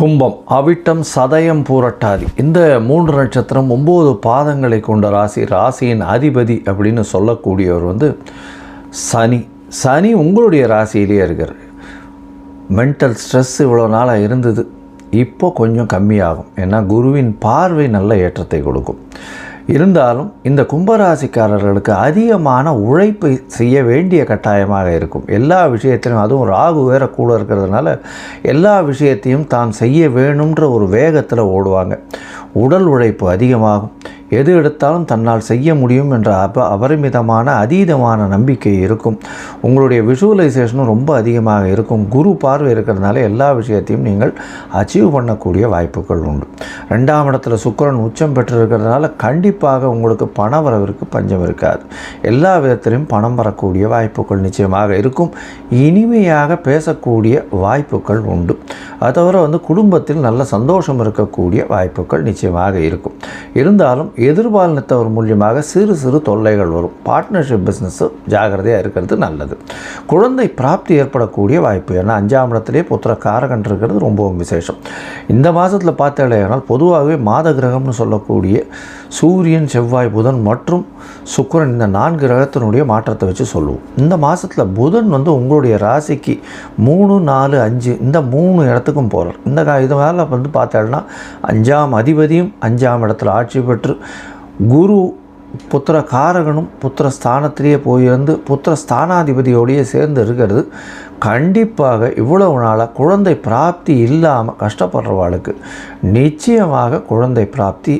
கும்பம் அவிட்டம் சதயம் பூரட்டாதி. இந்த மூன்று நட்சத்திரம் ஒம்பது பாதங்களை கொண்ட ராசி ராசியின் அதிபதி அப்படின்னு சொல்லக்கூடியவர் வந்து சனி. சனி உங்களுடைய ராசியிலேயே இருக்கார் மென்டல் ஸ்ட்ரெஸ் இவ்வளோ நாளாக இருந்தது. இப்போ கொஞ்சம் கம்மியாகும். ஏன்னா குருவின் பார்வை நல்ல ஏற்றத்தை கொடுக்கும். இருந்தாலும் இந்த கும்பராசிக்காரர்களுக்கு அதிகமான உழைப்பு செய்ய வேண்டிய கட்டாயமாக இருக்கும். எல்லா விஷயத்திலும் அதுவும் ராகு வேற கூட இருக்கிறதுனால எல்லா விஷயத்தையும் தான் செய்ய வேணுன்ற ஒரு வேகத்தில் ஓடுவாங்க. உடல் உழைப்பு அதிகமாகும். எது எடுத்தாலும் தன்னால் செய்ய முடியும் என்ற அப அபரிமிதமான அதீதமான நம்பிக்கை இருக்கும். உங்களுடைய விஷுவலைசேஷனும் ரொம்ப அதிகமாக இருக்கும். குரு பார்வை இருக்கிறதுனால எல்லா விஷயத்தையும் நீங்கள் அச்சீவ் பண்ணக்கூடிய வாய்ப்புகள் உண்டு. ரெண்டாம் இடத்துல சுக்கரன் உச்சம் பெற்றிருக்கிறதுனால கண்டிப்பாக உங்களுக்கு பண வரவிற்கு பஞ்சம் இருக்காது. எல்லா விதத்திலையும் பணம் வரக்கூடிய வாய்ப்புகள் நிச்சயமாக இருக்கும். இனிமையாக பேசக்கூடிய வாய்ப்புகள் உண்டு. அது தவிர வந்து குடும்பத்தில் நல்ல சந்தோஷம் இருக்கக்கூடிய வாய்ப்புகள் நிச்சயம் நிச்சயமாக இருக்கும். இருந்தாலும் எதிர்பாலினத்தவர் மூலியமாக சிறு சிறு தொல்லைகள் வரும். பார்ட்னர்ஷிப் பிஸ்னஸ் ஜாகிரதையாக இருக்கிறது நல்லது. குழந்தை பிராப்தி ஏற்படக்கூடிய வாய்ப்பு. ஏன்னா அஞ்சாம் இடத்துலேயே புத்திர காரகன் இருக்கிறது ரொம்பவும் விசேஷம். இந்த மாதத்தில் பார்த்தாலேயானால் பொதுவாகவே மாத கிரகம்னு சொல்லக்கூடிய சூரியன் செவ்வாய் புதன் மற்றும் சுக்கிரன் இந்த நான்கு கிரகத்தினுடைய மாற்றத்தை வச்சு சொல்லுவோம். இந்த மாதத்தில் புதன் வந்து உங்களுடைய ராசிக்கு மூணு நாலு அஞ்சு இந்த மூணு இடத்துக்கும் போகிறார் இந்த கா இது மேலே வந்து பார்த்தோம்னா அஞ்சாம் அதிபதி அதிபதியும் அஞ்சாம் இடத்துல ஆட்சி பெற்று குரு புத்திர காரகனும் புத்திர ஸ்தானத்திலேயே போயிருந்து புத்திர ஸ்தானாதிபதியோடையே சேர்ந்து இருக்கிறது. கண்டிப்பாக இவ்வளவு நாளாக குழந்தை பிராப்தி இல்லாமல் கஷ்டப்படுறவாளுக்கு நிச்சயமாக குழந்தை பிராப்தி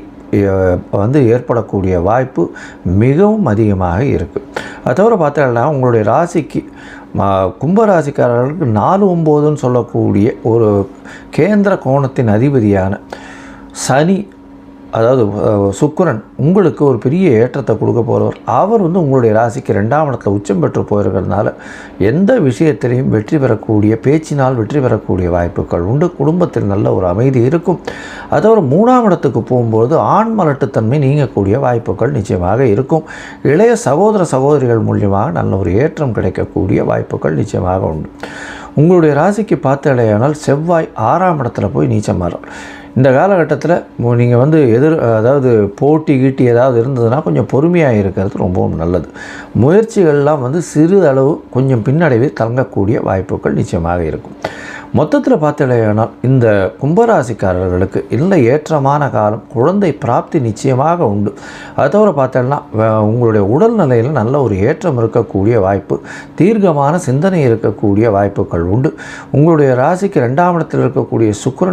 வந்து ஏற்படக்கூடிய வாய்ப்பு மிகவும் அதிகமாக இருக்குது அது தவிர பார்த்தீங்கன்னா உங்களுடைய ராசிக்கு கும்பராசிக்காரர்களுக்கு நாலு ஒம்போதுன்னு சொல்லக்கூடிய ஒரு கேந்திர கோணத்தின் அதிபதியான சனி அதாவது சுக்கரன் உங்களுக்கு ஒரு பெரிய ஏற்றத்தை கொடுக்க போகிறவர் அவர் வந்து உங்களுடைய ராசிக்கு ரெண்டாம் இடத்துல உச்சம் பெற்று போயிருக்கிறதுனால எந்த விஷயத்திலையும் வெற்றி பெறக்கூடிய பேச்சினால் வெற்றி பெறக்கூடிய வாய்ப்புகள் உண்டு. குடும்பத்தில் நல்ல ஒரு அமைதி இருக்கும். அது மூணாம் இடத்துக்கு போகும்போது ஆண் மலட்டுத்தன்மை நீங்கக்கூடிய வாய்ப்புகள் நிச்சயமாக இருக்கும். இளைய சகோதர சகோதரிகள் மூலியமாக நல்ல ஒரு ஏற்றம் கிடைக்கக்கூடிய வாய்ப்புகள் நிச்சயமாக உண்டு. உங்களுடைய ராசிக்கு பார்த்தாலேயானால் செவ்வாய் ஆறாம் இடத்துல போய் நீச்சமாறும் இந்த காலகட்டத்தில் நீங்கள் வந்து எதிர் அதாவது போட்டி கீட்டி ஏதாவது இருந்ததுன்னா கொஞ்சம் பொறுமையாக இருக்கிறது ரொம்பவும் நல்லது. முயற்சிகள்லாம் வந்து சிறு அளவு கொஞ்சம் பின்னடைவே தங்கக்கூடிய வாய்ப்புகள் நிச்சயமாக இருக்கும். மொத்தத்தில் பார்த்தலையானால் இந்த கும்பராசிக்காரர்களுக்கு இல்லை ஏற்றமான காலம் குழந்தை பிராப்தி நிச்சயமாக உண்டு. அதை தவிர பார்த்தோம்னா உங்களுடைய உடல்நிலையில் நல்ல ஒரு ஏற்றம் இருக்கக்கூடிய வாய்ப்பு தீர்க்கமான சிந்தனை இருக்கக்கூடிய வாய்ப்புகள் உண்டு. உங்களுடைய ராசிக்கு ரெண்டாம் இடத்தில் இருக்கக்கூடிய சுக்கிரன்